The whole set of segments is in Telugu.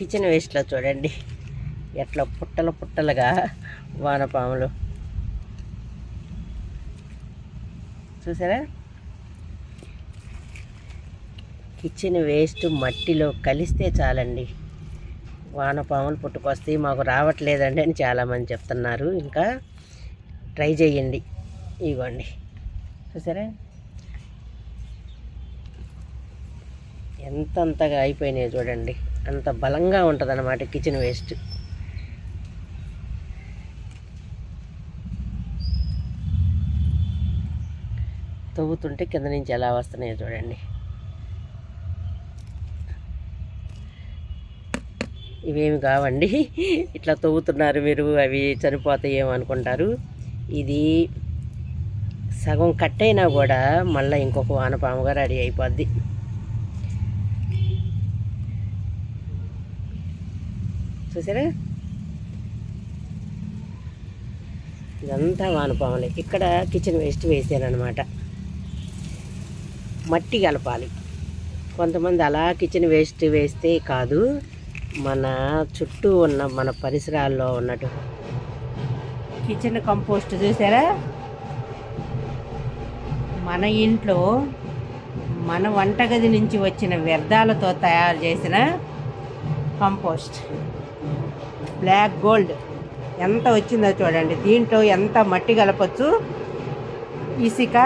కిచెన్ వేస్ట్లో చూడండి. ఎట్లా పుట్టలు పుట్టలుగా వానపాములు. చూసారా? కిచెన్ వేస్ట్ మట్టిలో కలిస్తే చాలండి. వానపాములు పుట్టుకొస్తాయి మాకు రావట్లేదండి అని చాలామంది చెప్తున్నారు. ఇంకా ట్రై చేయండి. ఇవ్వండి చూసారా? ఎంతంతగా అయిపోయినాయి చూడండి. అంత బలంగా ఉంటుంది అన్నమాట కిచెన్ వేస్ట్ తవ్వుతుంటే కింద నుంచి ఎలా వస్తున్నాయో చూడండి. ఇవేమి కావండి. ఇట్లా తవ్వుతున్నారు మీరు అవి చనిపోతాయేమో అనుకుంటారు. ఇది సగం కట్ అయినా కూడా మళ్ళీ ఇంకొక వానపాముగా రెడీ అయిపోద్ది. చూసారా? ఇదంతా వానపాములే. ఇక్కడ కిచెన్ వేస్ట్ అనమాట మట్టి కలపాలి. కొంతమంది అలా కిచెన్ వేస్ట్ వేస్తే కాదు మన చుట్టూ ఉన్న మన పరిసరాల్లో ఉన్నట్టు. కిచెన్ కంపోస్ట్ చూసారా? మన ఇంట్లో మన వంటగది నుంచి వచ్చిన వ్యర్థాలతో తయారు చేసిన కంపోస్ట్. Black gold. ఎంత వచ్చిందో చూడండి. దీంట్లో ఎంత మట్టి కలపచ్చు? ఇసుక.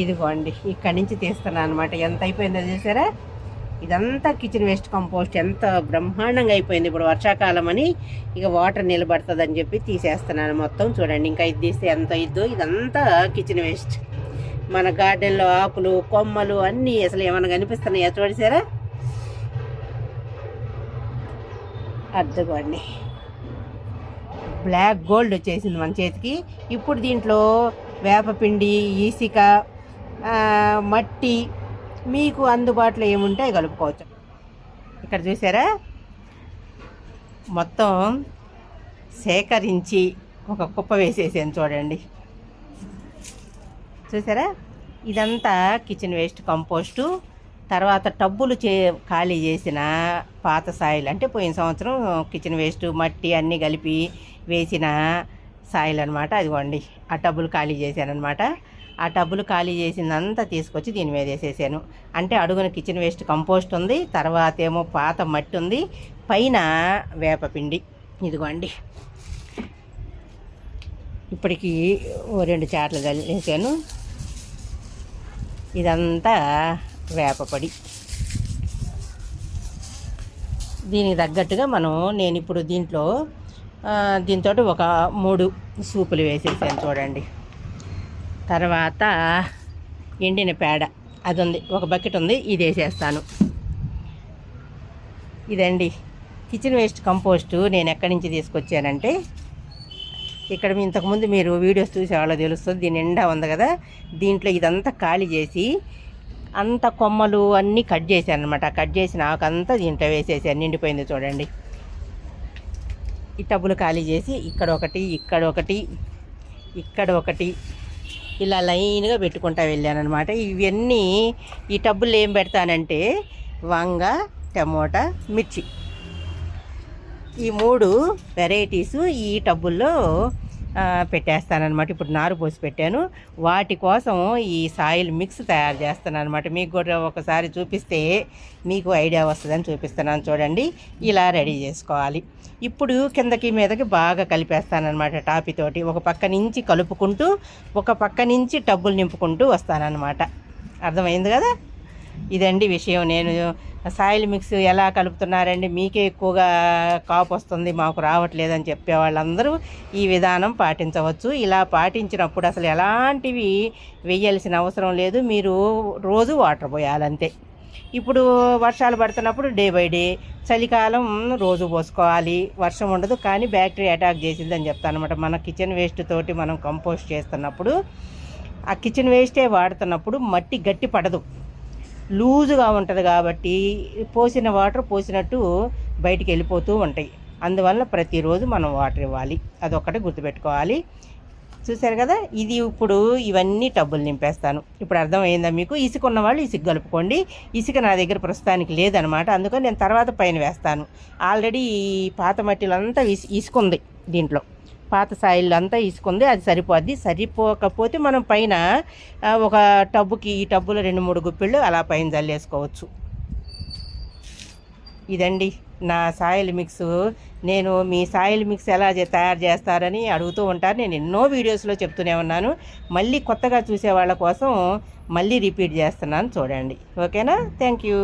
ఇదిగోండి. ఇక్కడి నుంచి తీస్తున్నాను అనమాట ఎంత అయిపోయిందో చూసారా? ఇదంతా కిచెన్ వేస్ట్ కంపోస్ట్. ఎంత బ్రహ్మాండంగా అయిపోయింది ఇప్పుడు వర్షాకాలం అని. ఇక వాటర్ నిలబడుతుందని చెప్పి తీసేస్తున్నాను మొత్తం. చూడండి. ఇంకా ఇది తీస్తే ఎంత ఇద్దో ఇదంతా కిచెన్ వేస్ట్. మన గార్డెన్లో ఆకులు కొమ్మలు అన్నీ అసలు ఏమైనా కనిపిస్తున్నాయా చూడసారా అర్థగోండి. బ్లాక్ గోల్డ్ వచ్చేసింది మన చేతికి. ఇప్పుడు దీంట్లో వేపపిండి ఈసిక మట్టి మీకు అందుబాటులో ఏముంటే కలుపుకోవచ్చు. ఇక్కడ చూసారా? మొత్తం సేకరించి ఒక కుప్ప వేసేసాను చూడండి. చూసారా? ఇదంతా కిచెన్ వేస్ట్ కంపోస్టు తర్వాత టబ్బులు చే ఖాళీ చేసిన పాత సాయిల్ అంటే పోయిన సంవత్సరం కిచెన్ వేస్ట్ మట్టి అన్నీ కలిపి వేసిన సాయిల్ అనమాట అదిగోండి. ఆ టబ్బులు ఖాళీ చేశాను అనమాట ఆ టబ్బులు ఖాళీ చేసిందంతా తీసుకొచ్చి దీని మీద వేసేసాను. అంటే అడుగున కిచెన్ వేస్ట్ కంపోస్ట్ ఉంది తర్వాత ఏమో పాత మట్టి ఉంది పైన వేపపిండి ఇదిగోండి. ఇప్పటికీ ఓ రెండు చాట్లు వేసాను ఇదంతా వేపపొడి దీనికి తగ్గట్టుగా మనం నేను ఇప్పుడు దీంట్లో దీంతో ఒక మూడు సూపులు వేసేసాను చూడండి. తర్వాత ఎండిన పేడ అది ఉంది ఒక బకెట్ ఉంది ఇది వేసేస్తాను. ఇదండి కిచెన్ వేస్ట్ కంపోస్టు నేను ఎక్కడి నుంచి తీసుకొచ్చానంటే ఇక్కడ ఇంతకుముందు మీరు వీడియోస్ చూసే వాళ్ళు తెలుస్తుంది దీని నిండా ఉంది కదా? దీంట్లో ఇదంతా ఖాళీ చేసి అంత కొమ్మలు అన్నీ కట్ చేశాను అనమాట కట్ చేసిన ఆకంతా దీంట్లో వేసేసాను నిండిపోయింది చూడండి. ఈ టబ్బులు ఖాళీ చేసి ఇక్కడ ఒకటి ఇక్కడ ఒకటి ఇక్కడ ఒకటి ఇలా లైన్గా పెట్టుకుంటా వెళ్ళాను అనమాట ఇవన్నీ ఈ టబ్బులు ఏం పెడతానంటే వంగ టమోటా మిర్చి. ఈ మూడు వెరైటీస్ ఈ టబ్బుల్లో ఆ, పెట్టేస్తానన్నమాట. ఇప్పుడు నారు పోసి పెట్టాను. వాటి కోసం ఈ సాయిల్ మిక్స్ తయారు చేస్తాను అనమాట మీకు కూడా ఒకసారి చూపిస్తే మీకు ఐడియా వస్తుందని చూపిస్తున్నాను చూడండి. ఇలా రెడీ చేసుకోవాలి. ఇప్పుడు కిందకి మీదకి బాగా కలిపేస్తానమాట టాపితోటి ఒక పక్క నుంచి కలుపుకుంటూ ఒక పక్క నుంచి టబ్బులు నింపుకుంటూ వస్తానన్నమాట. అర్థమైంది కదా? ఇదండి విషయం. నేను సాయిల్ మిక్స్ ఎలా కలుపుతున్నారండి? మీకే ఎక్కువగా కాపు వస్తుంది మాకు రావట్లేదని చెప్పే వాళ్ళందరూ ఈ విధానం పాటించవచ్చు. ఇలా పాటించినప్పుడు అసలు ఎలాంటివి వేయాల్సిన అవసరం లేదు. మీరు రోజు వాటర్ పోయాలంతే. ఇప్పుడు వర్షాలు పడుతున్నప్పుడు డే బై డే చలికాలం రోజు పోసుకోవాలి. వర్షం ఉండదు కానీ బ్యాక్టీరియా అటాక్ చేసిందని చెప్తాను అనమాట మన కిచెన్ వేస్ట్ తోటి మనం కంపోస్ట్ చేస్తున్నప్పుడు ఆ కిచెన్ వేస్టే వాడుతున్నప్పుడు మట్టి గట్టి పడదు. లూజుగా ఉంటుంది కాబట్టి పోసిన వాటర్ పోసినట్టు బయటికి వెళ్ళిపోతూ ఉంటాయి. అందువల్ల ప్రతిరోజు మనం వాటర్ ఇవ్వాలి. అదొక్కటి గుర్తుపెట్టుకోవాలి. చూశారు కదా? ఇది ఇప్పుడు ఇవన్నీ టబ్బులు నింపేస్తాను. ఇప్పుడు అర్థమైందా మీకు? ఇసుక ఉన్న వాళ్ళు ఇసుక కలుపుకోండి. ఇసుక నా దగ్గర ప్రస్తుతానికి లేదనమాట. అందుకని నేను తర్వాత పైన వేస్తాను. ఆల్రెడీ ఈ పాత మట్టిలంతా ఇసు ఇసుకుంది దీంట్లో. పాత సాయిల్ అంతా ఇసుకుంది అది సరిపోద్ది. సరిపోకపోతే మనం పైన ఒక టబ్బుకి ఈ టబ్బులో రెండు మూడు గుప్పిళ్ళు అలా పైన చల్లేసుకోవచ్చు ఇదండి నా సాయిల్ మిక్స్. నేను మీ సాయిల్ మిక్స్ ఎలా తయారు చేస్తారని అడుగుతూ ఉంటారు. నేను ఎన్నో వీడియోస్లో చెప్తూనే ఉన్నాను. మళ్ళీ కొత్తగా చూసే వాళ్ళ కోసం మళ్ళీ రిపీట్ చేస్తున్నాను. చూడండి. ఓకేనా? Thank you.